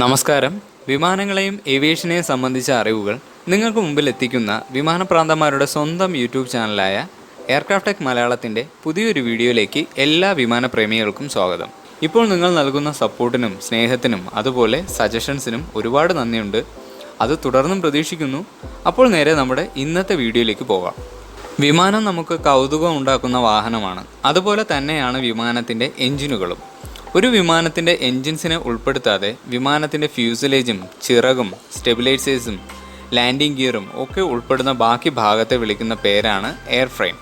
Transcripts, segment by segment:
നമസ്കാരം. വിമാനങ്ങളെയും ഏവിയേഷനെയും സംബന്ധിച്ച അറിവുകൾ നിങ്ങൾക്ക് മുമ്പിൽ എത്തിക്കുന്ന വിമാനപ്രാന്തന്മാരുടെ സ്വന്തം യൂട്യൂബ് ചാനലായ എയർക്രാഫ്റ്റ് ടെക് മലയാളത്തിന്റെ പുതിയൊരു വീഡിയോയിലേക്ക് എല്ലാ വിമാന പ്രേമികൾക്കും സ്വാഗതം. ഇപ്പോൾ നിങ്ങൾ നൽകുന്ന സപ്പോർട്ടിനും സ്നേഹത്തിനും അതുപോലെ സജഷൻസിനും ഒരുപാട് നന്ദിയുണ്ട്. അത് തുടർന്നും പ്രതീക്ഷിക്കുന്നു. അപ്പോൾ നേരെ നമ്മുടെ ഇന്നത്തെ വീഡിയോയിലേക്ക് പോകാം. വിമാനം നമുക്ക് കൗതുകം ഉണ്ടാക്കുന്ന വാഹനമാണ്. അതുപോലെ തന്നെയാണ് വിമാനത്തിന്റെ എഞ്ചിനുകളും ഒരു വിമാനത്തിന്റെ എൻജിൻസിനെ ഉൾപ്പെടുത്താതെ വിമാനത്തിന്റെ ഫ്യൂസലേജും ചിറകും സ്റ്റെബിലൈസേഴ്സും ലാൻഡിംഗ് ഗിയറും ഒക്കെ ഉൾപ്പെടുന്ന ബാക്കി ഭാഗത്തെ വിളിക്കുന്ന പേരാണ് എയർ ഫ്രെയിം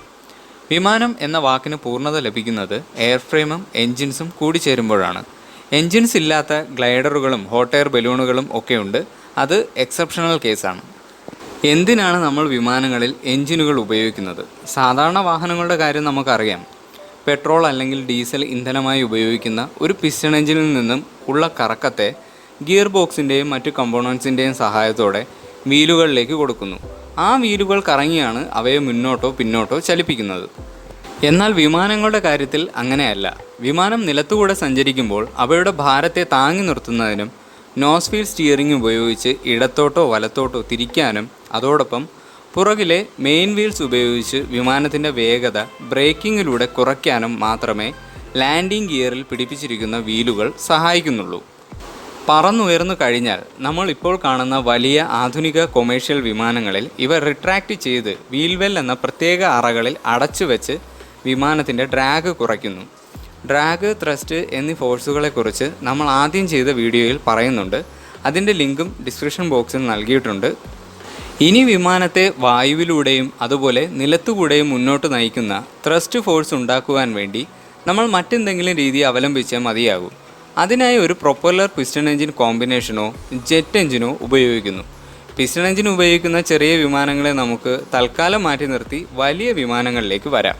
വിമാനം എന്ന വാക്കിന് പൂർണത ലഭിക്കുന്നത് എയർ ഫ്രെയിമും എൻജിൻസും കൂടിച്ചേരുമ്പോഴാണ്. എൻജിൻസ് ഇല്ലാത്ത ഗ്ലൈഡറുകളും ഹോട്ട് എയർ ബലൂണുകളും ഒക്കെയുണ്ട് അത് എക്സെപ്ഷണൽ കേസാണ്. എന്തിനാണ് നമ്മൾ വിമാനങ്ങളിൽ എഞ്ചിനുകൾ ഉപയോഗിക്കുന്നത്? സാധാരണ വാഹനങ്ങളുടെ കാര്യം നമുക്കറിയാം. പെട്രോൾ അല്ലെങ്കിൽ ഡീസൽ ഇന്ധനമായി ഉപയോഗിക്കുന്ന ഒരു പിസ്റ്റൺ എഞ്ചിനിൽ നിന്നും ഉള്ള കറക്കത്തെ ഗിയർ ബോക്സിന്റെയും മറ്റു കമ്പോണൻസിന്റെയും സഹായത്തോടെ വീലുകളിലേക്ക് കൊടുക്കുന്നു. ആ വീലുകൾ കറങ്ങിയാണ് അവയെ മുന്നോട്ടോ പിന്നോട്ടോ ചലിപ്പിക്കുന്നത്. എന്നാൽ വിമാനങ്ങളുടെ കാര്യത്തിൽ അങ്ങനെയല്ല. വിമാനം നിലത്തുകൂടെ സഞ്ചരിക്കുമ്പോൾ അവയുടെ ഭാരത്തെ താങ്ങി നിർത്തുന്നതിനും നോസ്ഫീൽ സ്റ്റിയറിംഗ് ഉപയോഗിച്ച് ഇടത്തോട്ടോ വലത്തോട്ടോ തിരിക്കാനും അതോടൊപ്പം പുറകിലെ മെയിൻ വീൽസ് ഉപയോഗിച്ച് വിമാനത്തിന്റെ വേഗത ബ്രേക്കിങ്ങിലൂടെ കുറയ്ക്കാനും മാത്രമേ ലാൻഡിംഗ് ഗിയറിൽ പിടിപ്പിച്ചിരിക്കുന്ന വീലുകൾ സഹായിക്കുന്നുള്ളൂ. പറന്നുയർന്നു കഴിഞ്ഞാൽ നമ്മൾ ഇപ്പോൾ കാണുന്ന വലിയ ആധുനിക കൊമേഴ്ഷ്യൽ വിമാനങ്ങളിൽ ഇവ റിട്രാക്റ്റ് ചെയ്ത് വീൽവെൽ എന്ന പ്രത്യേക അറകളിൽ അടച്ചു വെച്ച് വിമാനത്തിന്റെ ഡ്രാഗ് കുറയ്ക്കുന്നു. ഡ്രാഗ് ത്രസ്റ്റ് എന്നീ ഫോഴ്സുകളെക്കുറിച്ച് നമ്മൾ ആദ്യം ചെയ്ത വീഡിയോയിൽ പറയുന്നുണ്ട്. അതിന്റെ ലിങ്കും ഡിസ്ക്രിപ്ഷൻ ബോക്സിൽ നൽകിയിട്ടുണ്ട്. ഇനി വിമാനത്തെ വായുവിലൂടെയും അതുപോലെ നിലത്തുകൂടെയും മുന്നോട്ട് നയിക്കുന്ന ത്രസ്റ്റ് ഫോഴ്സ് ഉണ്ടാക്കുവാൻ വേണ്ടി നമ്മൾ മറ്റെന്തെങ്കിലും രീതി അവലംബിച്ചാൽ മതിയാകും. അതിനായി ഒരു പ്രൊപ്പല്ലർ പിസ്റ്റൺ എഞ്ചിൻ കോമ്പിനേഷനോ ജെറ്റ് എഞ്ചിനോ ഉപയോഗിക്കുന്നു. പിസ്റ്റൺ എഞ്ചിൻ ഉപയോഗിക്കുന്ന ചെറിയ വിമാനങ്ങളെ നമുക്ക് തൽക്കാലം മാറ്റി നിർത്തി വലിയ വിമാനങ്ങളിലേക്ക് വരാം.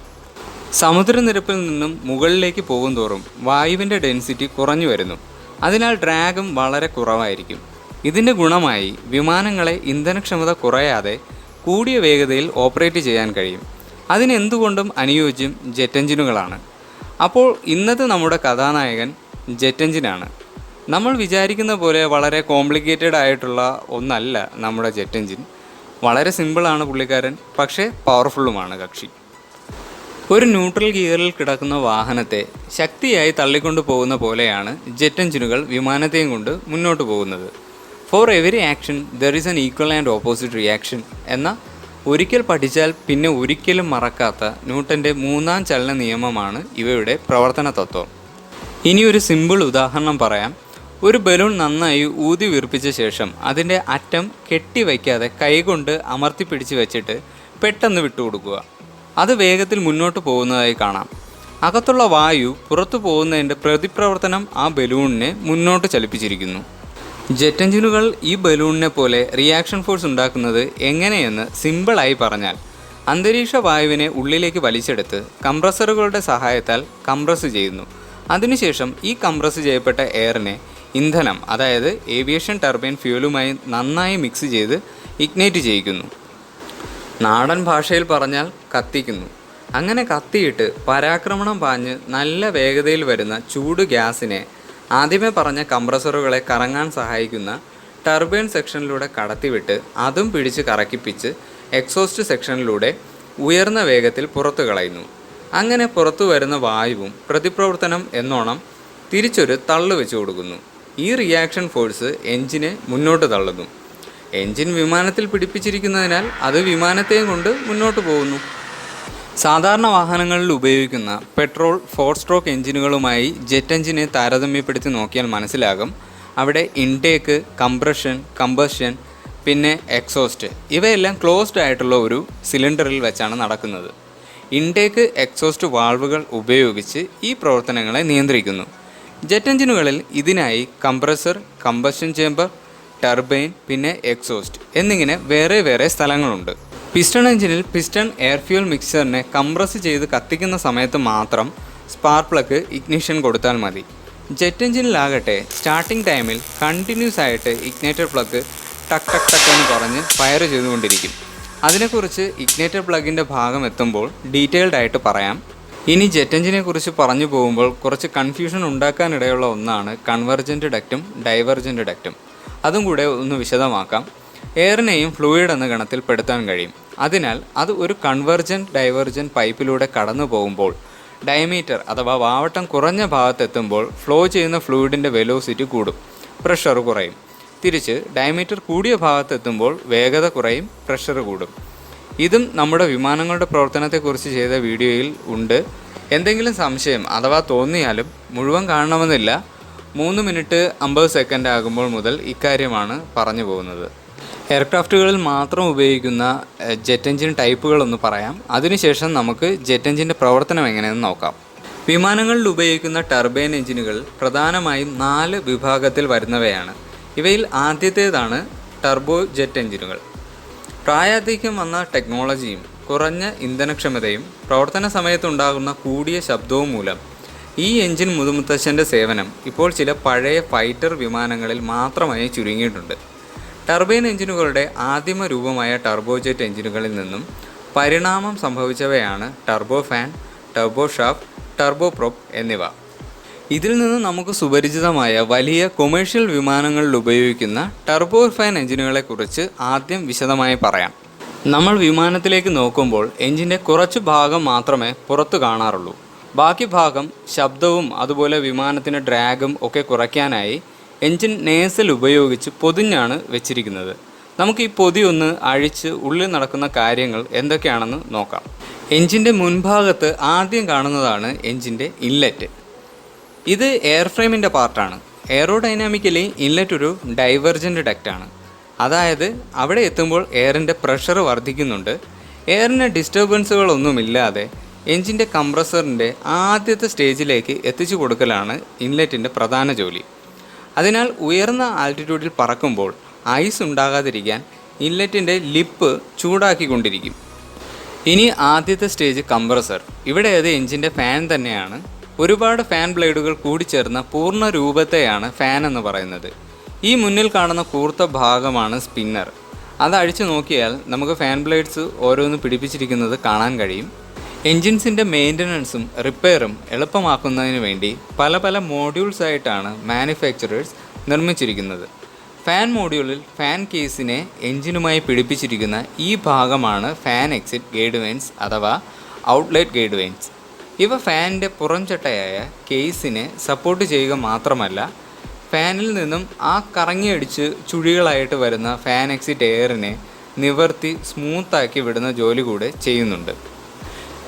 സമുദ്രനിരപ്പിൽ നിന്നും മുകളിലേക്ക് പോകുന്തോറും വായുവിന്റെ ഡെൻസിറ്റി കുറഞ്ഞു വരുന്നു. അതിനാൽ ഡ്രാഗും വളരെ കുറവായിരിക്കും. ഇതിന്റെ ഗുണമായി വിമാനങ്ങളെ ഇന്ധനക്ഷമത കുറയാതെ കൂടിയ വേഗതയിൽ ഓപ്പറേറ്റ് ചെയ്യാൻ കഴിയും. അതിനെന്തുകൊണ്ടും അനുയോജ്യം ജെറ്റ് എഞ്ചിനുകളാണ്. അപ്പോൾ ഇന്നത്തെ നമ്മുടെ കഥാനായകൻ ജെറ്റ് എഞ്ചിനാണ്. നമ്മൾ വിചാരിക്കുന്ന പോലെ വളരെ കോംപ്ലിക്കേറ്റഡ് ആയിട്ടുള്ള ഒന്നല്ല നമ്മുടെ ജെറ്റ് എഞ്ചിൻ. വളരെ സിമ്പിളാണ് പുള്ളിക്കാരൻ പക്ഷേ പവർഫുള്ളുമാണ് കക്ഷി. ഒരു ന്യൂട്രൽ ഗിയറിൽ കിടക്കുന്ന വാഹനത്തെ ശക്തിയായി തള്ളിക്കൊണ്ടു പോകുന്ന പോലെയാണ് ജെറ്റ് എഞ്ചിനുകൾ വിമാനത്തെയും കൊണ്ട് മുന്നോട്ട് പോകുന്നത്. For every action there is an equal and opposite reaction എന്ന ഒരിക്കൽ പഠിച്ചാൽ പിന്നെ ഒരിക്കലും മറക്കാത്ത ന്യൂട്ടന്റെ മൂന്നാം ചലന നിയമമാണ് ഇവയുടെ പ്രവർത്തന തത്വം ഇനി ഒരു സിമ്പിൾ ഉദാഹരണം പറയാം. ഒരു ബലൂൺ നന്നായി ഊതി വീർപ്പിച്ച ശേഷം അതിന്റെ അറ്റം കെട്ടിവയ്ക്കാതെ കൈകൊണ്ട് അമർത്തി പിടിച്ച് വെച്ചിട്ട് പെട്ടെന്ന് വിട്ടുകൊടുക്കുക. അത് വേഗത്തിൽ മുന്നോട്ട് പോകുന്നതായി കാണാം. അകത്തുള്ള വായു പുറത്തു പോകുന്നതിന്റെ പ്രതിപ്രവർത്തനം ആ ബലൂണിനെ മുന്നോട്ട് ചലിപ്പിച്ചിരിക്കുന്നു. ജെറ്റ് എഞ്ചിനുകൾ ഈ ബലൂണിനെ പോലെ റിയാക്ഷൻ ഫോഴ്സ് ഉണ്ടാക്കുന്നത് എങ്ങനെയെന്ന് സിമ്പിളായി പറഞ്ഞാൽ അന്തരീക്ഷ വായുവിനെ ഉള്ളിലേക്ക് വലിച്ചെടുത്ത് കംപ്രസറുകളുടെ സഹായത്താൽ കംപ്രസ് ചെയ്യുന്നു. അതിനുശേഷം ഈ കംപ്രസ് ചെയ്യപ്പെട്ട എയറിനെ ഇന്ധനം അതായത് ഏവിയേഷൻ ടർബൈൻ ഫ്യൂലുമായി നന്നായി മിക്സ് ചെയ്ത് ഇഗ്നേറ്റ് ചെയ്യിക്കുന്നു. നാടൻ ഭാഷയിൽ പറഞ്ഞാൽ കത്തിക്കുന്നു. അങ്ങനെ കത്തിയിട്ട് പരാക്രമണം പാഞ്ഞ് നല്ല വേഗതയിൽ വരുന്ന ചൂട് ഗ്യാസിനെ ആദ്യമേ പറഞ്ഞ കംപ്രസറുകളെ കറങ്ങാൻ സഹായിക്കുന്ന ടർബൈൻ സെക്ഷനിലൂടെ കടത്തിവിട്ട് അതും പിടിച്ച് കറക്കിപ്പിച്ച് എക്സോസ്റ്റ് സെക്ഷനിലൂടെ ഉയർന്ന വേഗത്തിൽ പുറത്തു കളയുന്നു. അങ്ങനെ പുറത്തു വരുന്ന വായുവും പ്രതിപ്രവർത്തനം എന്നോണം തിരിച്ചൊരു തള്ളു വെച്ച് കൊടുക്കുന്നു. ഈ റിയാക്ഷൻ ഫോഴ്സ് എഞ്ചിനെ മുന്നോട്ട് തള്ളുന്നു. എഞ്ചിൻ വിമാനത്തിൽ പിടിപ്പിച്ചിരിക്കുന്നതിനാൽ അത് വിമാനത്തെയും കൊണ്ട് മുന്നോട്ട് പോകുന്നു. സാധാരണ വാഹനങ്ങളിൽ ഉപയോഗിക്കുന്ന പെട്രോൾ ഫോർ സ്ട്രോക്ക് എഞ്ചിനുകളുമായി ജെറ്റ് എഞ്ചിനെ താരതമ്യപ്പെടുത്തി നോക്കിയാൽ മനസ്സിലാകും. അവിടെ ഇൻടേക്ക് കംപ്രഷൻ കമ്പഷൻ പിന്നെ എക്സോസ്റ്റ് ഇവയെല്ലാം ക്ലോസ്ഡ് ആയിട്ടുള്ള ഒരു സിലിണ്ടറിൽ വെച്ചാണ് നടക്കുന്നത്. ഇൻടേക്ക് എക്സോസ്റ്റ് വാൾവുകൾ ഉപയോഗിച്ച് ഈ പ്രവർത്തനങ്ങളെ നിയന്ത്രിക്കുന്നു. ജെറ്റ് എഞ്ചിനുകളിൽ ഇതിനായി കംപ്രസർ കമ്പഷൻ ചേമ്പർ ടർബൈൻ പിന്നെ എക്സോസ്റ്റ് എന്നിങ്ങനെ വേറെ വേറെ സ്ഥലങ്ങളുണ്ട്. പിസ്റ്റൺ എഞ്ചിനിൽ പിസ്റ്റൺ എയർ ഫ്യൂൽ മിക്സറിനെ കംപ്രസ് ചെയ്ത് കത്തിക്കുന്ന സമയത്ത് മാത്രം സ്പാർക്ക് പ്ലഗ് ഇഗ്നിഷൻ കൊടുത്താൽ മതി. ജെറ്റ് എഞ്ചിനിലാകട്ടെ സ്റ്റാർട്ടിംഗ് ടൈമിൽ കണ്ടിന്യൂസ് ആയിട്ട് ഇഗ്നേറ്റർ പ്ലഗ് ടക്ക് ടക്ക് ടക്ക് എന്ന് പറഞ്ഞ് ഫയർ ചെയ്തുകൊണ്ടിരിക്കും. അതിനെക്കുറിച്ച് ഇഗ്നേറ്റർ പ്ലഗിന്റെ ഭാഗം എത്തുമ്പോൾ ഡീറ്റെയിൽഡ് ആയിട്ട് പറയാം. ഇനി ജെറ്റ് എഞ്ചിനെ കുറിച്ച് പറഞ്ഞു പോകുമ്പോൾ കുറച്ച് കൺഫ്യൂഷൻ ഉണ്ടാക്കാനിടയുള്ള ഒന്നാണ് കൺവെർജന്റ് ഡക്റ്റും ഡൈവർജന്റ് ഡക്റ്റും അതും കൂടെ ഒന്ന് വിശദമാക്കാം. എയറിനെയും ഫ്ലൂയിഡ് എന്ന ഗണത്തിൽ പെടുത്താൻ കഴിയും. അതിനാൽ അത് ഒരു കൺവെർജന്റ് ഡൈവർജന്റ് പൈപ്പിലൂടെ കടന്നു പോകുമ്പോൾ ഡയമീറ്റർ അഥവാ വാവട്ടം കുറഞ്ഞ ഭാഗത്തെത്തുമ്പോൾ ഫ്ലോ ചെയ്യുന്ന ഫ്ലൂയിഡിന്റെ വെലോസിറ്റി കൂടും പ്രഷർ കുറയും. തിരിച്ച് ഡയമീറ്റർ കൂടിയ ഭാഗത്തെത്തുമ്പോൾ വേഗത കുറയും പ്രഷർ കൂടും. ഇതും നമ്മുടെ വിമാനങ്ങളുടെ പ്രവർത്തനത്തെക്കുറിച്ച് ചെയ്ത വീഡിയോയിൽ ഉണ്ട്. എന്തെങ്കിലും സംശയം അഥവാ തോന്നിയാലും മുഴുവൻ കാണണമെന്നില്ല. മൂന്ന് മിനിറ്റ് അമ്പത് സെക്കൻഡ് ആകുമ്പോൾ മുതൽ ഇക്കാര്യമാണ് പറഞ്ഞു പോകുന്നത്. എയർക്രാഫ്റ്റുകളിൽ മാത്രം ഉപയോഗിക്കുന്ന ജെറ്റ് എഞ്ചിൻ ടൈപ്പുകളൊന്ന് പറയാം. അതിനുശേഷം നമുക്ക് ജെറ്റ് എഞ്ചിന്റെ പ്രവർത്തനം എങ്ങനെയെന്ന് നോക്കാം. വിമാനങ്ങളിൽ ഉപയോഗിക്കുന്ന ടർബൈൻ എഞ്ചിനുകൾ പ്രധാനമായും നാല് വിഭാഗത്തിൽ വരുന്നവയാണ്. ഇവയിൽ ആദ്യത്തേതാണ് ടർബോ ജെറ്റ് എഞ്ചിനുകൾ പ്രായാധിക്യം വന്ന ടെക്നോളജിയും കുറഞ്ഞ ഇന്ധനക്ഷമതയും പ്രവർത്തന സമയത്തുണ്ടാകുന്ന കൂടിയ ശബ്ദവും മൂലം ഈ എഞ്ചിൻ മുതുമുത്തശ്ശന്റെ സേവനം ഇപ്പോൾ ചില പഴയ ഫൈറ്റർ വിമാനങ്ങളിൽ മാത്രമായി ചുരുങ്ങിയിട്ടുണ്ട്. ടർബൈൻ എഞ്ചിനുകളുടെ ആദിമ രൂപമായ ടർബോജെറ്റ് എഞ്ചിനുകളിൽ നിന്നും പരിണാമം സംഭവിച്ചവയാണ് turbo fan turbo shaft turbo prop എന്നിവ. ഇതിൽ നിന്ന് നമുക്ക് സുപരിചിതമായ വലിയ കൊമേഴ്ഷ്യൽ വിമാനങ്ങളിൽ ഉപയോഗിക്കുന്ന ടർബോ ഫാൻ എഞ്ചിനുകളെ കുറിച്ച് ആദ്യം വിശദമായി പറയാം. നമ്മൾ വിമാനത്തിലേക്ക് നോക്കുമ്പോൾ എഞ്ചിന്റെ കുറച്ച് ഭാഗം മാത്രമേ പുറത്തു കാണാറുള്ളൂ. ബാക്കി ഭാഗം ശബ്ദവും അതുപോലെ വിമാനത്തിന്റെ ഡ്രാഗും ഒക്കെ കുറയ്ക്കാനായി എഞ്ചിൻ നേസൽ ഉപയോഗിച്ച് പൊതിഞ്ഞാണ് വെച്ചിരിക്കുന്നത്. നമുക്ക് ഈ പൊതി ഒന്ന് അഴിച്ച് ഉള്ളിൽ നടക്കുന്ന കാര്യങ്ങൾ എന്തൊക്കെയാണെന്ന് നോക്കാം. എഞ്ചിന്റെ മുൻഭാഗത്ത് ആദ്യം കാണുന്നതാണ് എഞ്ചിന്റെ ഇൻലെറ്റ് ഇത് എയർ ഫ്രെയിമിന്റെ പാർട്ടാണ് എയറോഡൈനാമിക്കലി ഇൻലെറ്റ് ഒരു ഡൈവർജന്റ് ഡക്റ്റാണ് അതായത് അവിടെ എത്തുമ്പോൾ എയറിന്റെ പ്രഷർ വർദ്ധിക്കുന്നുണ്ട്. എയറിന് ഡിസ്റ്റർബൻസുകളൊന്നുമില്ലാതെ എഞ്ചിന്റെ കംപ്രസറിന്റെ ആദ്യത്തെ സ്റ്റേജിലേക്ക് എത്തിച്ചു കൊടുക്കലാണ് ഇൻലെറ്റിന്റെ പ്രധാന ജോലി. അതിനാൽ ഉയർന്ന ആൾട്ടിറ്റ്യൂഡിൽ പറക്കുമ്പോൾ ഐസ് ഉണ്ടാകാതിരിക്കാൻ ഇൻലെറ്റിന്റെ ലിപ്പ് ചൂടാക്കിക്കൊണ്ടിരിക്കും. ഇനി ആദ്യത്തെ സ്റ്റേജ് കംപ്രസർ ഇവിടെ അത് എഞ്ചിന്റെ ഫാൻ തന്നെയാണ്. ഒരുപാട് ഫാൻ ബ്ലേഡുകൾ കൂടിച്ചേർന്ന പൂർണ രൂപത്തെയാണ് ഫാൻ എന്ന് പറയുന്നത്. ഈ മുന്നിൽ കാണുന്ന കൂർത്ത ഭാഗമാണ് സ്പിന്നർ അത് അഴിച്ചു നോക്കിയാൽ നമുക്ക് ഫാൻ ബ്ലേഡ്സ് ഓരോന്ന് പിടിപ്പിച്ചിരിക്കുന്നത് കാണാൻ കഴിയും. എൻജിൻസിന്റെ മെയിന്റനൻസും റിപ്പയറും എളുപ്പമാക്കുന്നതിന് വേണ്ടി പല പല മോഡ്യൂൾസ് ആയിട്ടാണ് മാനുഫാക്ചറേഴ്സ് നിർമ്മിച്ചിരിക്കുന്നത്. ഫാൻ മോഡ്യൂളിൽ ഫാൻ കേസിനെ എഞ്ചിനുമായി പിടിപ്പിച്ചിരിക്കുന്ന ഈ ഭാഗമാണ് ഫാൻ എക്സിറ്റ് ഗൈഡ് വെയിൻസ് അഥവാ ഔട്ട്ലെറ്റ് ഗൈഡ് വെയിൻസ്. ഇവ ഫാനിന്റെ പുറംചട്ടയായ കേസിനെ സപ്പോർട്ട് ചെയ്യുക മാത്രമല്ല ഫാനിൽ നിന്നും ആ കറങ്ങിയടിച്ച് ചുഴികളായിട്ട് വരുന്ന ഫാൻ എക്സിറ്റ് എയറിനെ നിവർത്തി സ്മൂത്താക്കി വിടുന്ന ജോലി കൂടെ ചെയ്യുന്നുണ്ട്.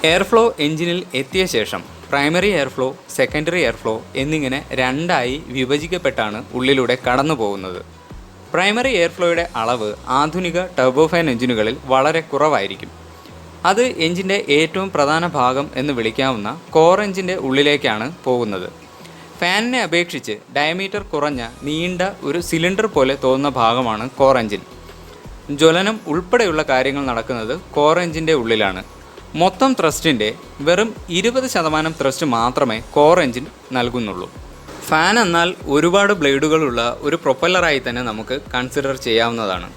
എയർഫ്ലോ എഞ്ചിനിൽ എത്തിയ ശേഷം പ്രൈമറി എയർഫ്ലോ സെക്കൻഡറി എയർഫ്ലോ എന്നിങ്ങനെ രണ്ടായി വിഭജിക്കപ്പെട്ടാണ് ഉള്ളിലൂടെ കടന്നു പോകുന്നത്. പ്രൈമറി എയർഫ്ലോയുടെ അളവ് ആധുനിക ടർബോഫാൻ എഞ്ചിനുകളിൽ വളരെ കുറവായിരിക്കും. അത് എഞ്ചിന്റെ ഏറ്റവും പ്രധാന ഭാഗം എന്ന് വിളിക്കാവുന്ന കോർ എഞ്ചിന്റെ ഉള്ളിലേക്കാണ് പോകുന്നത്. ഫാനിനെ അപേക്ഷിച്ച് ഡയമീറ്റർ കുറഞ്ഞ നീണ്ട ഒരു സിലിണ്ടർ പോലെ തോന്നുന്ന ഭാഗമാണ് കോർ എഞ്ചിൻ. ജ്വലനം ഉൾപ്പെടെയുള്ള കാര്യങ്ങൾ നടക്കുന്നത് കോർ എഞ്ചിന്റെ ഉള്ളിലാണ്. മൊത്തം ത്രസ്റ്റിന്റെ വെറും ഇരുപത് ശതമാനം ത്രസ്റ്റ് മാത്രമേ കോർ എഞ്ചിൻ നൽകുന്നുള്ളൂ. ഫാൻ എന്നാൽ ഒരുപാട് ബ്ലേഡുകളുള്ള ഒരു പ്രൊപ്പല്ലറായി തന്നെ നമുക്ക് കൺസിഡർ ചെയ്യാവുന്നതാണ്.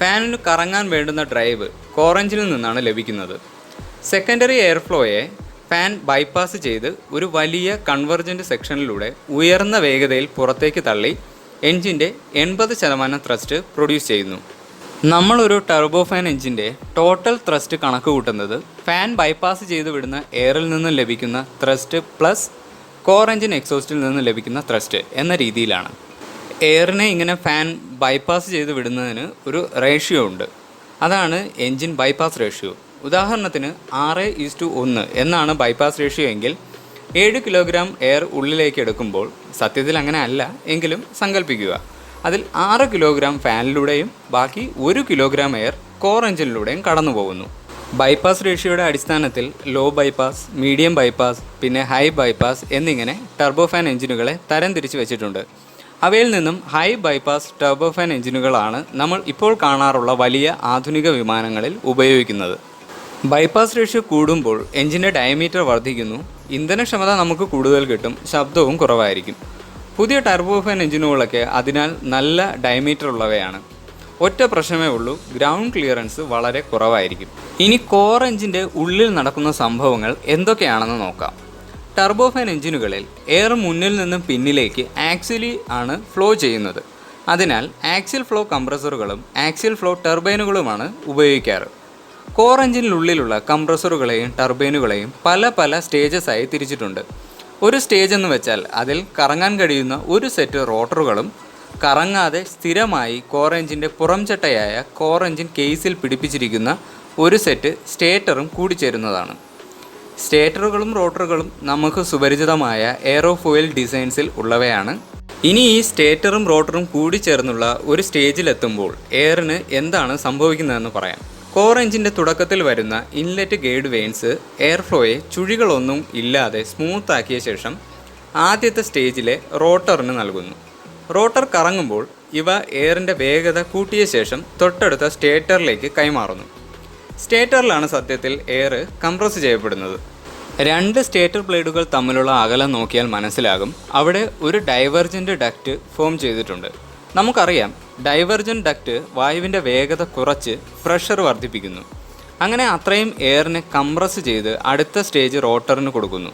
ഫാനിന് കറങ്ങാൻ വേണ്ടുന്ന ഡ്രൈവ് കോർ എഞ്ചിനിൽ നിന്നാണ് ലഭിക്കുന്നത്. സെക്കൻഡറി എയർ ഫ്ലോയെ ഫാൻ ബൈപ്പാസ് ചെയ്ത് ഒരു വലിയ കൺവെർജന്റ് സെക്ഷനിലൂടെ ഉയർന്ന വേഗതയിൽ പുറത്തേക്ക് തള്ളി എഞ്ചിന്റെ എൺപത് ശതമാനം ത്രസ്റ്റ് പ്രൊഡ്യൂസ് ചെയ്യുന്നു. നമ്മളൊരു ടർബോ ഫാൻ എഞ്ചിന്റെ ടോട്ടൽ ത്രസ്റ്റ് കണക്ക് കൂട്ടുന്നത് ഫാൻ ബൈപ്പാസ് ചെയ്ത് വിടുന്ന എയറിൽ നിന്നും ലഭിക്കുന്ന ത്രസ്റ്റ് പ്ലസ് കോർ എഞ്ചിൻ എക്സോസ്റ്റിൽ നിന്ന് ലഭിക്കുന്ന ത്രസ്റ്റ് എന്ന രീതിയിലാണ്. എയറിനെ ഇങ്ങനെ ഫാൻ ബൈപ്പാസ് ചെയ്ത് വിടുന്നതിന് ഒരു റേഷ്യോ ഉണ്ട്. അതാണ് എഞ്ചിൻ ബൈപ്പാസ് റേഷ്യോ ഉദാഹരണത്തിന് ആറ് ഈസ് ടു ഒന്ന് എന്നാണ് ബൈപ്പാസ് റേഷ്യോ എങ്കിൽ ഏഴ് കിലോഗ്രാം എയർ ഉള്ളിലേക്ക് എടുക്കുമ്പോൾ സത്യത്തിൽ അങ്ങനെ അല്ല എങ്കിലും സങ്കല്പിക്കുക അതിൽ ആറ് കിലോഗ്രാം ഫാനിലൂടെയും ബാക്കി ഒരു കിലോഗ്രാം എയർ കോർ എഞ്ചിനിലൂടെയും കടന്നു പോകുന്നു ബൈപ്പാസ് റേഷ്യോയുടെ അടിസ്ഥാനത്തിൽ ലോ ബൈപ്പാസ് മീഡിയം ബൈപ്പാസ് പിന്നെ ഹൈ ബൈപ്പാസ് എന്നിങ്ങനെ ടർബോഫാൻ എഞ്ചിനുകളെ തരംതിരിച്ച് വെച്ചിട്ടുണ്ട്. അവയിൽ നിന്നും ഹൈ ബൈപ്പാസ് ടർബോഫാൻ എഞ്ചിനുകളാണ് നമ്മൾ ഇപ്പോൾ കാണാറുള്ള വലിയ ആധുനിക വിമാനങ്ങളിൽ ഉപയോഗിക്കുന്നത്. ബൈപ്പാസ് റേഷ്യോ കൂടുമ്പോൾ എഞ്ചിന്റെ ഡയമീറ്റർ വർദ്ധിക്കുന്നു. ഇന്ധനക്ഷമത നമുക്ക് കൂടുതൽ കിട്ടും ശബ്ദവും കുറവായിരിക്കും. പുതിയ ടർബോഫാൻ എഞ്ചിനുകളൊക്കെ അതിനാൽ നല്ല ഡയമീറ്റർ ഉള്ളവയാണ് ഒറ്റ പ്രശ്നമേ ഉള്ളൂ ഗ്രൗണ്ട് ക്ലിയറൻസ് വളരെ കുറവായിരിക്കും. ഇനി കോർ എഞ്ചിന്റെ ഉള്ളിൽ നടക്കുന്ന സംഭവങ്ങൾ എന്തൊക്കെയാണെന്ന് നോക്കാം. ടർബോഫാൻ എഞ്ചിനുകളിൽ എയർ മുന്നിൽ നിന്നും പിന്നിലേക്ക് ആക്സിലി ആണ് ഫ്ലോ ചെയ്യുന്നത്. അതിനാൽ ആക്സിൽ ഫ്ലോ കംപ്രസറുകളും ആക്സിൽ ഫ്ലോ ടർബൈനുകളുമാണ് ഉപയോഗിക്കാറ്. കോർ എഞ്ചിനുള്ളിലുള്ള കംപ്രസറുകളെയും ടർബൈനുകളെയും പല പല സ്റ്റേജസ് ആയി തിരിച്ചിട്ടുണ്ട്. ഒരു സ്റ്റേജ് എന്ന് വെച്ചാൽ അതിൽ കറങ്ങാൻ കഴിയുന്ന ഒരു സെറ്റ് റോട്ടറുകളും കറങ്ങാതെ സ്ഥിരമായി കോർ എഞ്ചിന്റെ പുറംചട്ടയായ കോർ എഞ്ചിൻ കേസിൽ പിടിപ്പിച്ചിരിക്കുന്ന ഒരു സെറ്റ് സ്റ്റേറ്ററും കൂടിച്ചേരുന്നതാണ്. സ്റ്റേറ്ററുകളും റോട്ടറുകളും നമുക്ക് സുപരിചിതമായ എയറോഫോയിൽ ഡിസൈൻസിൽ ഉള്ളവയാണ്. ഇനി ഈ സ്റ്റേറ്ററും റോട്ടറും കൂടിച്ചേർന്നുള്ള ഒരു സ്റ്റേജിലെത്തുമ്പോൾ എയറിന് എന്താണ് സംഭവിക്കുന്നതെന്ന് പറയാം. കോർ എഞ്ചിന്റെ തുടക്കത്തിൽ വരുന്ന ഇൻലെറ്റ് ഗൈഡ് വെയിൻസ് എയർഫ്ലോയെ ചുഴികളൊന്നും ഇല്ലാതെ സ്മൂത്താക്കിയ ശേഷം ആദ്യത്തെ സ്റ്റേജിലെ റോട്ടറിന് നൽകുന്നു. റോട്ടർ കറങ്ങുമ്പോൾ ഇവ എയറിന്റെ വേഗത കൂട്ടിയ ശേഷം തൊട്ടടുത്ത സ്റ്റേറ്ററിലേക്ക് കൈമാറുന്നു. സ്റ്റേറ്ററിലാണ് സത്യത്തിൽ എയർ കംപ്രസ് ചെയ്യപ്പെടുന്നത്. രണ്ട് സ്റ്റേറ്റർ ബ്ലേഡുകൾ തമ്മിലുള്ള അകലം നോക്കിയാൽ മനസ്സിലാകും. അവിടെ ഒരു ഡൈവർജന്റ് ഡക്റ്റ് ഫോം ചെയ്തിട്ടുണ്ട്. നമുക്കറിയാം ഡൈവർജന്റ് ഡക്റ്റ് വായുവിന്റെ വേഗത കുറച്ച് പ്രഷർ വർദ്ധിപ്പിക്കുന്നു. അങ്ങനെ അത്രയും എയറിനെ കംപ്രസ് ചെയ്ത് അടുത്ത സ്റ്റേജ് റോട്ടറിന് കൊടുക്കുന്നു.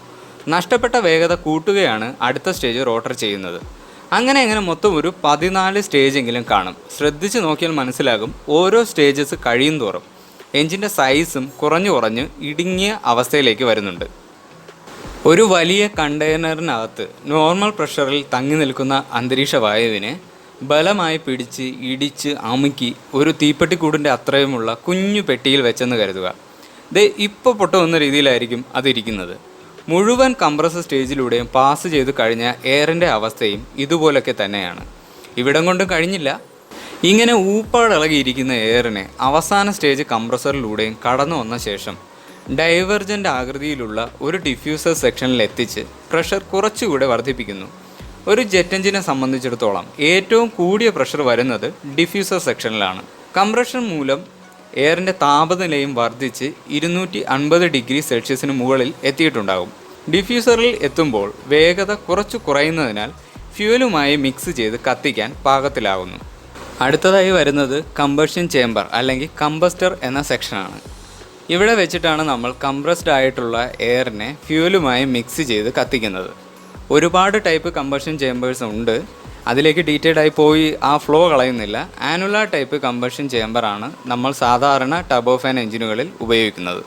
നഷ്ടപ്പെട്ട വേഗത കൂട്ടുകയാണ് അടുത്ത സ്റ്റേജ് റോട്ടർ ചെയ്യുന്നത്. അങ്ങനെ അങ്ങനെ മൊത്തം ഒരു പതിനാല് സ്റ്റേജെങ്കിലും കാണും. ശ്രദ്ധിച്ച് നോക്കിയാൽ മനസ്സിലാകും ഓരോ സ്റ്റേജസ് കഴിയും തോറും എഞ്ചിന്റെ സൈസും കുറഞ്ഞു കുറഞ്ഞ് ഇടുങ്ങിയ അവസ്ഥയിലേക്ക് വരുന്നുണ്ട്. ഒരു വലിയ കണ്ടെയ്നറിനകത്ത് നോർമൽ പ്രഷറിൽ തങ്ങി നിൽക്കുന്ന അന്തരീക്ഷ വായുവിനെ ബലമായി പിടിച്ച് ഇടിച്ച് അമുക്കി ഒരു തീപ്പെട്ടിക്കൂടിന്റെ അത്രയുമുള്ള കുഞ്ഞു പെട്ടിയിൽ വെച്ചെന്ന് കരുതുക. ദേ ഇപ്പോൾ പൊട്ടുന്ന രീതിയിലായിരിക്കും അതിരിക്കുന്നത്. മുഴുവൻ കംപ്രസ് സ്റ്റേജിലൂടെയും പാസ് ചെയ്ത് കഴിഞ്ഞ എയറിന്റെ അവസ്ഥയും ഇതുപോലൊക്കെ തന്നെയാണ്. ഇവിടം കൊണ്ടും കഴിഞ്ഞില്ല. ഇങ്ങനെ ഊപ്പാടിളകിയിരിക്കുന്ന എയറിനെ അവസാന സ്റ്റേജ് കംപ്രസറിലൂടെയും കടന്നു വന്ന ശേഷം ഡൈവർജന്റ് ആകൃതിയിലുള്ള ഒരു ഡിഫ്യൂസർ സെക്ഷനിൽ എത്തിച്ച് പ്രഷർ കുറച്ചുകൂടെ വർദ്ധിപ്പിക്കുന്നു. ഒരു ജെറ്റ് എഞ്ചിനെ സംബന്ധിച്ചിടത്തോളം ഏറ്റവും കൂടിയ പ്രഷർ വരുന്നത് ഡിഫ്യൂസർ സെക്ഷനിലാണ് കംപ്രഷൻ മൂലം എയറിന്റെ താപനിലയും വർദ്ധിച്ച് ഇരുന്നൂറ്റി അൻപത് ഡിഗ്രി സെൽഷ്യസിന് മുകളിൽ എത്തിയിട്ടുണ്ടാകും. ഡിഫ്യൂസറിൽ എത്തുമ്പോൾ വേഗത കുറച്ച് കുറയുന്നതിനാൽ ഫ്യൂലുമായി മിക്സ് ചെയ്ത് കത്തിക്കാൻ പാകത്തിലാകുന്നു അടുത്തതായി വരുന്നത് കമ്പഷൻ ചേംബർ അല്ലെങ്കിൽ കമ്പസ്റ്റർ എന്ന സെക്ഷനാണ് ഇവിടെ വെച്ചിട്ടാണ് നമ്മൾ കംപ്രസ്ഡ് ആയിട്ടുള്ള എയറിനെ ഫ്യൂലുമായി മിക്സ് ചെയ്ത് കത്തിക്കുന്നത്. ഒരുപാട് ടൈപ്പ് കമ്പഷൻ ചേമ്പേഴ്സ് ഉണ്ട്. അതിലേക്ക് ഡീറ്റെയിൽഡ് ആയി പോയി ആ ഫ്ലോ കളയുന്നില്ല. ആനുലാർ ടൈപ്പ് കമ്പഷൻ ചേമ്പറാണ് നമ്മൾ സാധാരണ ടർബോഫാൻ എഞ്ചിനുകളിൽ ഉപയോഗിക്കുന്നത്.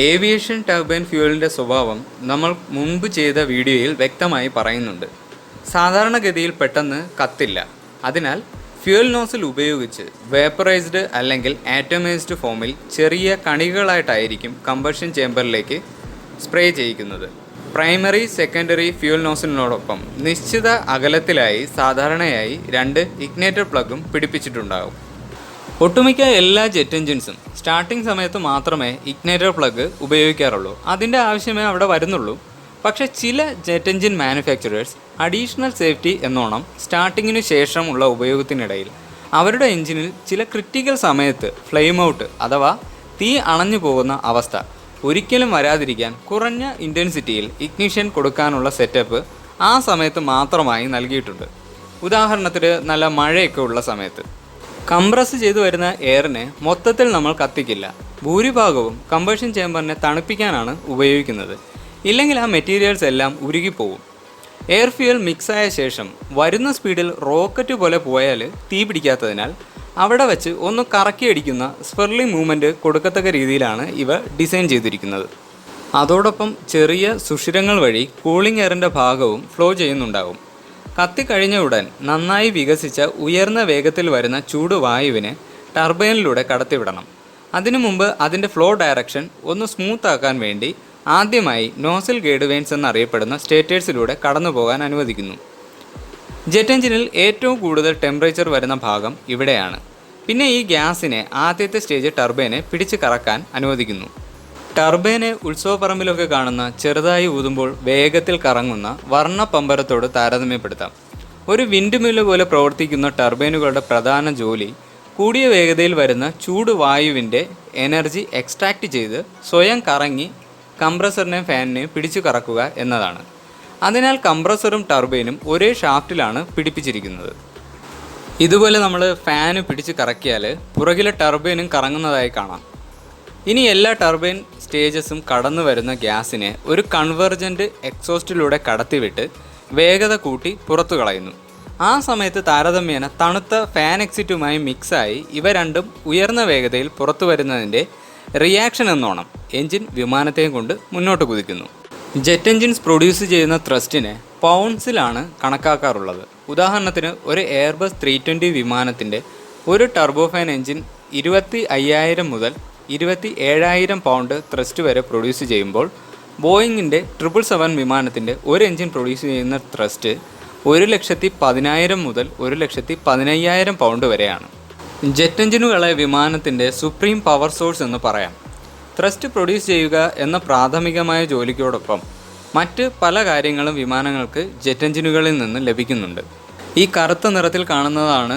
ഏവിയേഷൻ ടർബൈൻ ഫ്യൂവലിന്റെ സ്വഭാവം നമ്മൾ മുൻപ് ചെയ്ത വീഡിയോയിൽ വ്യക്തമായി പറയുന്നുണ്ട്. സാധാരണഗതിയിൽ പെട്ടെന്ന് കത്തില്ല. അതിനാൽ ഫ്യൂൽ നോസിൽ ഉപയോഗിച്ച് വേപ്പറൈസ്ഡ് അല്ലെങ്കിൽ ആറ്റമൈസ്ഡ് ഫോമിൽ ചെറിയ കണികകളായിട്ടായിരിക്കും കമ്പഷൻ ചേമ്പറിലേക്ക് സ്പ്രേ ചെയ്യിക്കുന്നത്. പ്രൈമറി സെക്കൻഡറി ഫ്യൂൽ നോസിലിനോടൊപ്പം നിശ്ചിത അകലത്തിലായി സാധാരണയായി രണ്ട് ഇഗ്നേറ്റർ പ്ലഗും പിടിപ്പിച്ചിട്ടുണ്ടാകും. ഒട്ടുമിക്ക എല്ലാ ജെറ്റ് എഞ്ചിൻസും സ്റ്റാർട്ടിംഗ് സമയത്ത് മാത്രമേ ഇഗ്നേറ്റർ പ്ലഗ് ഉപയോഗിക്കാറുള്ളൂ. അതിന്റെ ആവശ്യമേ അവിടെ വരുന്നുള്ളൂ. പക്ഷേ ചില jet engine manufacturers additional safety എന്നോണം സ്റ്റാർട്ടിങ്ങിനു ശേഷമുള്ള ഉപയോഗത്തിനിടയിൽ അവരുടെ എഞ്ചിനിൽ ചില ക്രിട്ടിക്കൽ സമയത്ത് ഫ്ലെയിം ഔട്ട് അഥവാ തീ അണഞ്ഞു പോകുന്ന അവസ്ഥ ഒരിക്കലും വരാതിരിക്കാൻ കുറഞ്ഞ ഇന്റൻസിറ്റിയിൽ ഇഗ്നിഷൻ കൊടുക്കാനുള്ള സെറ്റപ്പ് ആ സമയത്ത് മാത്രമായി നൽകിയിട്ടുണ്ട്. ഉദാഹരണത്തിന് നല്ല മഴയൊക്കെ ഉള്ള സമയത്ത്. കംപ്രസ് ചെയ്തു വരുന്ന എയറിനെ മൊത്തത്തിൽ നമ്മൾ കത്തിക്കില്ല. ഭൂരിഭാഗവും കമ്പഷൻ ചേമ്പറിനെ തണുപ്പിക്കാനാണ് ഉപയോഗിക്കുന്നത്. ഇല്ലെങ്കിൽ ആ മെറ്റീരിയൽസ് എല്ലാം ഉരുകിപ്പോവും. എയർ ഫ്യൂൽ മിക്സായ ശേഷം വരുന്ന സ്പീഡിൽ റോക്കറ്റ് പോലെ പോയാൽ തീ പിടിക്കാത്തതിനാൽ അവിടെ വെച്ച് ഒന്ന് കറക്കിയടിക്കുന്ന സ്പെർലിംഗ് മൂവ്മെന്റ് കൊടുക്കത്തക്ക രീതിയിലാണ് ഇവ ഡിസൈൻ ചെയ്തിരിക്കുന്നത്. അതോടൊപ്പം ചെറിയ സുഷിരങ്ങൾ വഴി കൂളിംഗ് എയറിന്റെ ഭാഗവും ഫ്ലോ ചെയ്യുന്നുണ്ടാകും കത്തിക്കഴിഞ്ഞ ഉടൻ നന്നായി വികസിച്ച ഉയർന്ന വേഗത്തിൽ വരുന്ന ചൂട് ചൂടുവായുവിനെ ടർബൈനിലൂടെ കടത്തിവിടണം. അതിനു മുമ്പ് അതിന്റെ ഫ്ലോ ഡയറക്ഷൻ ഒന്ന് സ്മൂത്ത് ആക്കാൻ വേണ്ടി ആദ്യമായി നോസിൽ ഗൈഡ് വെയിൻസ് എന്നറിയപ്പെടുന്ന സ്റ്റേറ്റേഴ്സിലൂടെ കടന്നു പോകാൻ അനുവദിക്കുന്നു. ജെറ്റ് എഞ്ചിനിൽ ഏറ്റവും കൂടുതൽ ടെമ്പറേച്ചർ വരുന്ന ഭാഗം ഇവിടെയാണ്. പിന്നെ ഈ ഗ്യാസിനെ ആദ്യത്തെ സ്റ്റേജ് ടർബൈനെ പിടിച്ച് കറക്കാൻ അനുവദിക്കുന്നു. ടർബൈനെ ഉത്സവപ്പറമ്പിലൊക്കെ കാണുന്ന ചെറുതായി ഊതുമ്പോൾ വേഗത്തിൽ കറങ്ങുന്ന വർണ പമ്പരത്തോട് താരതമ്യപ്പെടുത്താം. ഒരു വിൻഡ് മില്ല് പോലെ പ്രവർത്തിക്കുന്ന ടർബൈനുകളുടെ പ്രധാന ജോലി കൂടിയ വേഗതയിൽ വരുന്ന ചൂട് വായുവിന്റെ എനർജി എക്സ്ട്രാക്റ്റ് ചെയ്ത് സ്വയം കറങ്ങി കംപ്രസറിനെയും ഫാനിനെയും പിടിച്ചു കറക്കുക എന്നതാണ്. അതിനാൽ കംപ്രസറും ടർബൈനും ഒരേ ഷാഫ്റ്റിലാണ് പിടിപ്പിച്ചിരിക്കുന്നത്. ഇതുപോലെ നമ്മൾ ഫാന് പിടിച്ച് കറക്കിയാൽ പുറകിലെ ടർബൈനും കറങ്ങുന്നതായി കാണാം. ഇനി എല്ലാ ടർബൈൻ സ്റ്റേജസും കടന്നു വരുന്ന ഗ്യാസിനെ ഒരു കൺവെർജന്റ് എക്സോസ്റ്റിലൂടെ കടത്തിവിട്ട് വേഗത കൂട്ടി പുറത്തു കളയുന്നു. ആ സമയത്ത് താരതമ്യേന തണുത്ത ഫാൻ എക്സിറ്റുമായി മിക്സായി ഇവ രണ്ടും ഉയർന്ന വേഗതയിൽ പുറത്തു വരുന്നതിന്റെ റിയാക്ഷൻ എന്നോണം. എഞ്ചിൻ വിമാനത്തെയും കൊണ്ട് മുന്നോട്ട് കുതിക്കുന്നു. ജെറ്റ് എൻജിൻസ് പ്രൊഡ്യൂസ് ചെയ്യുന്ന ത്രസ്റ്റിനെ പൗണ്ട്സിലാണ് കണക്കാക്കാറുള്ളത്. ഉദാഹരണത്തിന് ഒരു എയർബസ് ത്രീ ട്വന്റി വിമാനത്തിന്റെ ഒരു ടർബോഫാൻ എൻജിൻ ഇരുപത്തി അയ്യായിരം മുതൽ ഇരുപത്തി ഏഴായിരം പൗണ്ട് ത്രസ്റ്റ് വരെ പ്രൊഡ്യൂസ് ചെയ്യുമ്പോൾ ബോയിങ്ങിന്റെ ട്രിപ്പിൾ സെവൻ വിമാനത്തിന്റെ ഒരു എൻജിൻ പ്രൊഡ്യൂസ് ചെയ്യുന്ന ത്രസ്റ്റ് ഒരു ലക്ഷത്തി പതിനായിരം മുതൽ ഒരു ലക്ഷത്തി പതിനയ്യായിരം പൗണ്ട് വരെയാണ്. ജെറ്റ് എഞ്ചിനുകളെ വിമാനത്തിന്റെ സുപ്രീം പവർ സോഴ്സ് എന്ന് പറയാം. ത്രസ്റ്റ് പ്രൊഡ്യൂസ് ചെയ്യുക എന്ന പ്രാഥമികമായ ജോലിക്കോടൊപ്പം മറ്റ് പല കാര്യങ്ങളും വിമാനങ്ങൾക്ക് ജെറ്റ് എഞ്ചിനുകളിൽ നിന്ന് ലഭിക്കുന്നുണ്ട്. ഈ കറുത്ത നിറത്തിൽ കാണുന്നതാണ്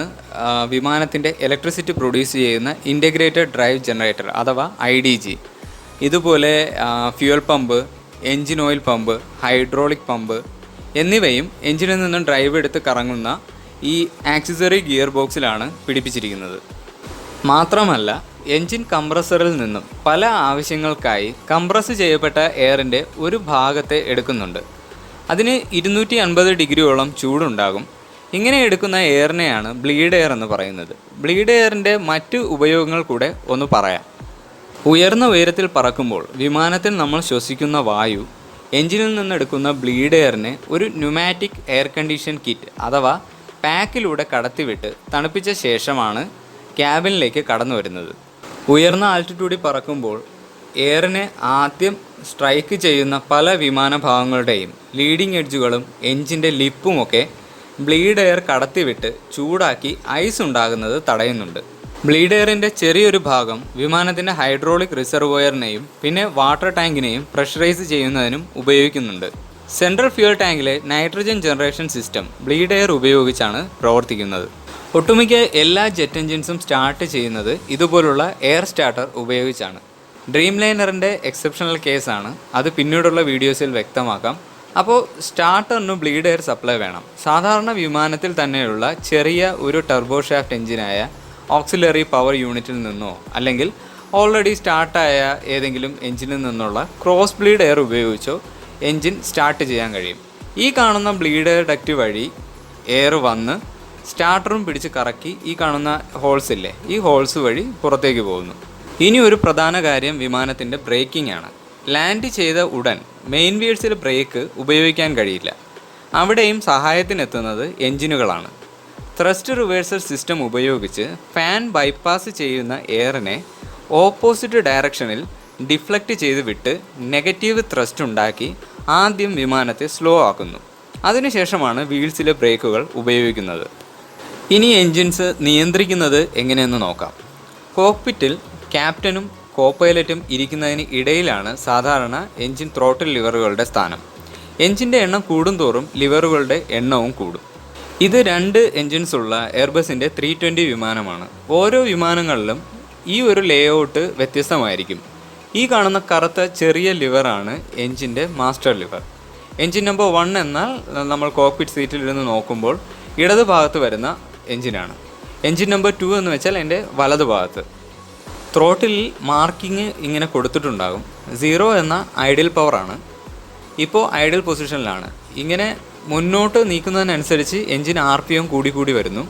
വിമാനത്തിന്റെ ഇലക്ട്രിസിറ്റി പ്രൊഡ്യൂസ് ചെയ്യുന്ന ഇന്റഗ്രേറ്റഡ് ഡ്രൈവ് ജനറേറ്റർ അഥവാ ഐ ഡി ജി ഇതുപോലെ fuel pump engine oil pump hydraulic pump എന്നിവയും എഞ്ചിനിൽ നിന്നും ഡ്രൈവ് എടുത്ത് കറങ്ങുന്ന ഈ ആക്സസറി ഗിയർ ബോക്സിലാണ് പിടിപ്പിച്ചിരിക്കുന്നത്. മാത്രമല്ല എൻജിൻ കംപ്രസറിൽ നിന്നും പല ആവശ്യങ്ങൾക്കായി കംപ്രസ് ചെയ്യപ്പെട്ട എയറിന്റെ ഒരു ഭാഗത്തെ എടുക്കുന്നുണ്ട്. അതിന് ഇരുന്നൂറ്റി അൻപത് ഡിഗ്രിയോളം ചൂടുണ്ടാകും. ഇങ്ങനെ എടുക്കുന്ന എയറിനെയാണ് ബ്ലീഡ് എയർ എന്ന് പറയുന്നത്. ബ്ലീഡ് എയറിന്റെ മറ്റ് ഉപയോഗങ്ങൾ കൂടെ ഒന്ന് പറയാം. ഉയർന്ന ഉയരത്തിൽ പറക്കുമ്പോൾ വിമാനത്തിൽ നമ്മൾ ശ്വസിക്കുന്ന വായു എഞ്ചിനിൽ നിന്നെടുക്കുന്ന ബ്ലീഡ് എയറിനെ ഒരു ന്യൂമാറ്റിക് എയർ കണ്ടീഷൻ കിറ്റ് അഥവാ പാക്കിലൂടെ കടത്തിവിട്ട് തണുപ്പിച്ച ശേഷമാണ് ക്യാബിനിലേക്ക് കടന്നു വരുന്നത് ഉയർന്ന ആൾട്ടിറ്റ്യൂഡിൽ പറക്കുമ്പോൾ എയറിനെ ആദ്യം സ്ട്രൈക്ക് ചെയ്യുന്ന പല വിമാന ഭാഗങ്ങളുടെയും ലീഡിംഗ് എഡ്ജുകളും എഞ്ചിന്റെ ലിപ്പുമൊക്കെ ബ്ലീഡ് എയർ കടത്തിവിട്ട് ചൂടാക്കി ഐസ് ഉണ്ടാകുന്നത് തടയുന്നുണ്ട്. ബ്ലീഡ് എയറിന്റെ ചെറിയൊരു ഭാഗം വിമാനത്തിന്റെ ഹൈഡ്രോളിക് റിസർവോയറിനെയും പിന്നെ വാട്ടർ ടാങ്കിനെയും പ്രഷറൈസ് ചെയ്യുന്നതിനും ഉപയോഗിക്കുന്നുണ്ട്. Central fuel ടാങ്കിലെ nitrogen generation system bleed air ഉപയോഗിച്ചാണ് പ്രവർത്തിക്കുന്നത്. ഒട്ടുമിക്ക എല്ലാ ജെറ്റ് എൻജിൻസും സ്റ്റാർട്ട് ചെയ്യുന്നത് ഇതുപോലുള്ള എയർ സ്റ്റാർട്ടർ ഉപയോഗിച്ചാണ്. ഡ്രീം ലൈനറിന്റെ എക്സെപ്ഷണൽ കേസാണ് അത് പിന്നീടുള്ള വീഡിയോസിൽ വ്യക്തമാക്കാം. അപ്പോൾ സ്റ്റാർട്ടറിന് ബ്ലീഡ് എയർ സപ്ലൈ വേണം. സാധാരണ വിമാനത്തിൽ തന്നെയുള്ള ചെറിയ ഒരു ടർബോ ഷാഫ്റ്റ് എഞ്ചിനായ ഓക്സിലറി പവർ യൂണിറ്റിൽ നിന്നോ അല്ലെങ്കിൽ ഓൾറെഡി സ്റ്റാർട്ടായ ഏതെങ്കിലും എഞ്ചിനിൽ നിന്നുള്ള ക്രോസ് ബ്ലീഡ് എയർ ഉപയോഗിച്ചോ എഞ്ചിൻ സ്റ്റാർട്ട് ചെയ്യാൻ കഴിയും. ഈ കാണുന്ന ബ്ലീഡ് എയർ ഡക്റ്റ് വഴി എയർ വന്ന് സ്റ്റാർട്ടറും പിടിച്ച് കറക്കി ഈ കാണുന്ന ഹോൾസ് ഇല്ലേ ഈ ഹോൾസ് വഴി പുറത്തേക്ക് പോകുന്നു. ഇനി ഒരു പ്രധാന കാര്യം വിമാനത്തിന്റെ ബ്രേക്കിംഗ് ആണ്. ലാൻഡ് ചെയ്ത ഉടൻ മെയിൻ വീൽസിൽ ബ്രേക്ക് ഉപയോഗിക്കാൻ കഴിയില്ല. അവിടെയും സഹായത്തിനെത്തുന്നത് എഞ്ചിനുകളാണ്. ത്രസ്റ്റ് റിവേഴ്സൽ സിസ്റ്റം ഉപയോഗിച്ച് ഫാൻ ബൈപ്പാസ് ചെയ്യുന്ന എയറിനെ ഓപ്പോസിറ്റ് ഡയറക്ഷനിൽ ഡിഫ്ലക്റ്റ് ചെയ്ത് വിട്ട് നെഗറ്റീവ് ത്രസ്റ്റ് ഉണ്ടാക്കി ആദ്യം വിമാനത്തെ സ്ലോ ആക്കുന്നു. അതിനുശേഷമാണ് വീൽസിലെ ബ്രേക്കുകൾ ഉപയോഗിക്കുന്നത്. ഇനി എൻജിൻസ് നിയന്ത്രിക്കുന്നത് എങ്ങനെയെന്ന് നോക്കാം. കോക്പിറ്റിൽ ക്യാപ്റ്റനും കോപ്പൈലറ്റും ഇരിക്കുന്നതിന് ഇടയിലാണ് സാധാരണ എൻജിൻ ത്രോട്ടിൽ ലിവറുകളുടെ സ്ഥാനം. എൻജിന്റെ എണ്ണം കൂടുന്തോറും ലിവറുകളുടെ എണ്ണവും കൂടും. ഇത് രണ്ട് എൻജിൻസ് ഉള്ള എയർബസിന്റെ ത്രീ ട്വന്റി വിമാനമാണ്. ഓരോ വിമാനങ്ങളിലും ഈ ഒരു ലേഔട്ട് വ്യത്യസ്തമായിരിക്കും. ഈ കാണുന്ന കറുത്ത ചെറിയ ലിവറാണ് എൻജിന്റെ master lever. Engine number one എന്നാൽ നമ്മൾ കോക്പിറ്റ് സീറ്റിൽ ഇരുന്ന് നോക്കുമ്പോൾ ഇടത് ഭാഗത്ത് വരുന്ന എൻജിനാണ് എൻജിൻ നമ്പർ ടു എന്ന് വെച്ചാൽ എന്റെ വലത് ഭാഗത്ത്. ത്രോട്ടിൽ മാർക്കിങ് ഇങ്ങനെ കൊടുത്തിട്ടുണ്ടാകും. സീറോ എന്ന ഐഡിയൽ പവറാണ്. ഇപ്പോൾ ഐഡിയൽ പൊസിഷനിലാണ്. ഇങ്ങനെ മുന്നോട്ട് നീക്കുന്നതിനനുസരിച്ച് എൻജിൻ ആർ പി എം കൂടി കൂടി വരുന്നു.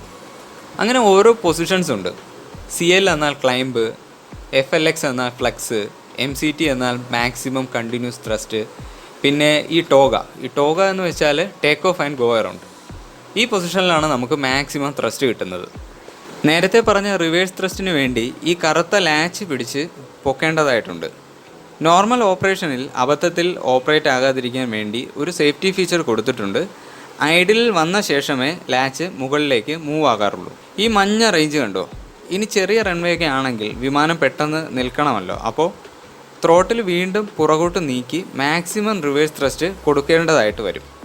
അങ്ങനെ ഓരോ പൊസിഷൻസ് ഉണ്ട്. സി എൽ എന്നാൽ ക്ലൈംബ് എഫ് എൽ എക്സ് എന്നാൽ ഫ്ലക്സ് എം സി ടി എന്നാൽ മാക്സിമം കണ്ടിന്യൂസ് ത്രസ്റ്റ് പിന്നെ ഈ ടോഗ. ഈ ടോഗ എന്ന് വെച്ചാൽ take off and go around. ഈ പൊസിഷനിലാണ് നമുക്ക് മാക്സിമം ത്രസ്റ്റ് കിട്ടുന്നത്. നേരത്തെ പറഞ്ഞ റിവേഴ്സ് ത്രസ്റ്റിന് വേണ്ടി ഈ കറുത്ത ലാച്ച് പിടിച്ച് പൊക്കേണ്ടതായിട്ടുണ്ട്. നോർമൽ ഓപ്പറേഷനിൽ അബദ്ധത്തിൽ ഓപ്പറേറ്റ് ആകാതിരിക്കാൻ വേണ്ടി ഒരു സേഫ്റ്റി ഫീച്ചർ കൊടുത്തിട്ടുണ്ട്. ഐഡിലിൽ വന്ന ശേഷമേ ലാച്ച് മുകളിലേക്ക് മൂവ് ആകാറുള്ളൂ. ഈ മഞ്ഞ റേഞ്ച് കണ്ടോ? ഇനി ചെറിയ റൺവേ ഒക്കെ ആണെങ്കിൽ വിമാനം പെട്ടെന്ന് നിൽക്കണമല്ലോ. അപ്പോൾ ത്രോട്ടിൽ വീണ്ടും പുറകോട്ട് നീക്കി മാക്സിമം റിവേഴ്സ് ത്രസ്റ്റ് കൊടുക്കേണ്ടതായിട്ട് വരും.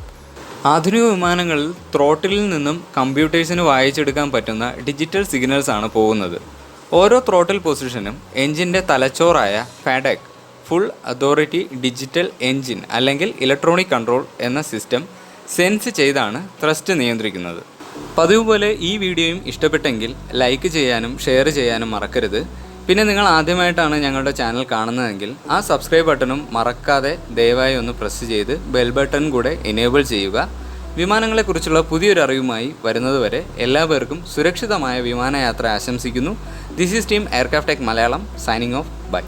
ആധുനിക വിമാനങ്ങളിൽ ത്രോട്ടിലിൽ നിന്നും കമ്പ്യൂട്ടേഴ്സിന് വായിച്ചെടുക്കാൻ പറ്റുന്ന ഡിജിറ്റൽ സിഗ്നൽസ് ആണ് പോകുന്നത്. ഓരോ ത്രോട്ടിൽ പൊസിഷനും എഞ്ചിന്റെ തലച്ചോറായ FADEC full authority digital engine അല്ലെങ്കിൽ ഇലക്ട്രോണിക് കൺട്രോൾ എന്ന സിസ്റ്റം സെൻസ് ചെയ്താണ് ത്രസ്റ്റ് നിയന്ത്രിക്കുന്നത്. പതിവ് പോലെ ഈ വീഡിയോയും ഇഷ്ടപ്പെട്ടെങ്കിൽ ലൈക്ക് ചെയ്യാനും ഷെയർ ചെയ്യാനും മറക്കരുത്. പിന്നെ നിങ്ങൾ ആദ്യമായിട്ടാണ് ഞങ്ങളുടെ ചാനൽ കാണുന്നതെങ്കിൽ ആ സബ്സ്ക്രൈബ് ബട്ടണും മറക്കാതെ ദയവായി ഒന്ന് പ്രസ് ചെയ്ത് ബെൽ ബട്ടൺ കൂടെ എനേബിൾ ചെയ്യുക. വിമാനങ്ങളെക്കുറിച്ചുള്ള പുതിയൊരു അറിവുമായി വരുന്നതുവരെ എല്ലാവർക്കും സുരക്ഷിതമായ വിമാനയാത്ര ആശംസിക്കുന്നു. This is team aircraft tech Malayalam signing off bye